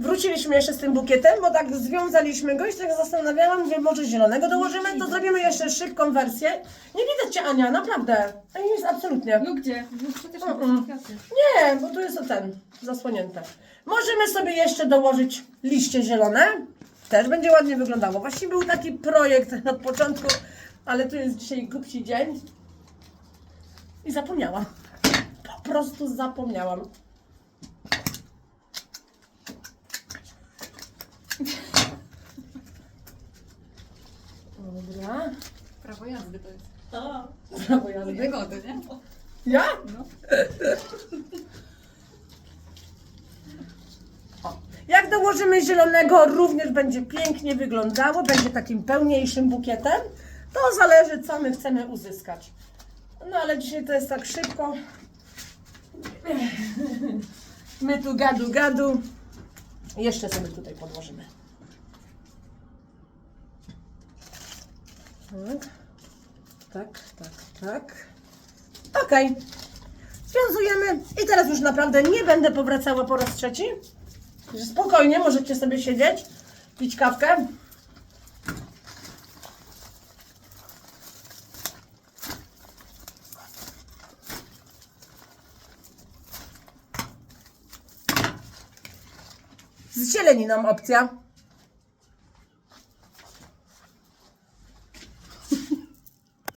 Wróciliśmy jeszcze z tym bukietem, bo tak związaliśmy go i się tak zastanawiałam, że może zielonego dołożymy, to zrobimy jeszcze szybką wersję. Nie widać Cię Ania, naprawdę. Ani jest absolutnie. No gdzie? No przecież mm. Nie, bo tu jest o ten, zasłonięte. Możemy sobie jeszcze dołożyć liście zielone. Też będzie ładnie wyglądało. Właściwie był taki projekt od początku, ale tu jest dzisiaj głupsi dzień. I zapomniałam. Po prostu zapomniałam. Dobra. Prawo jazdy to jest. Prawo jazdy. Wygody, nie? Ja? No. Jak dołożymy zielonego, również będzie pięknie wyglądało, będzie takim pełniejszym bukietem. To zależy, co my chcemy uzyskać. No ale dzisiaj to jest tak szybko. My tu gadu, gadu. Jeszcze sobie tutaj podłożymy. Tak, tak, tak, tak. Okej. Związujemy i teraz już naprawdę nie będę powracała po raz trzeci. Spokojnie, możecie sobie siedzieć, pić kawkę. Z nam opcja.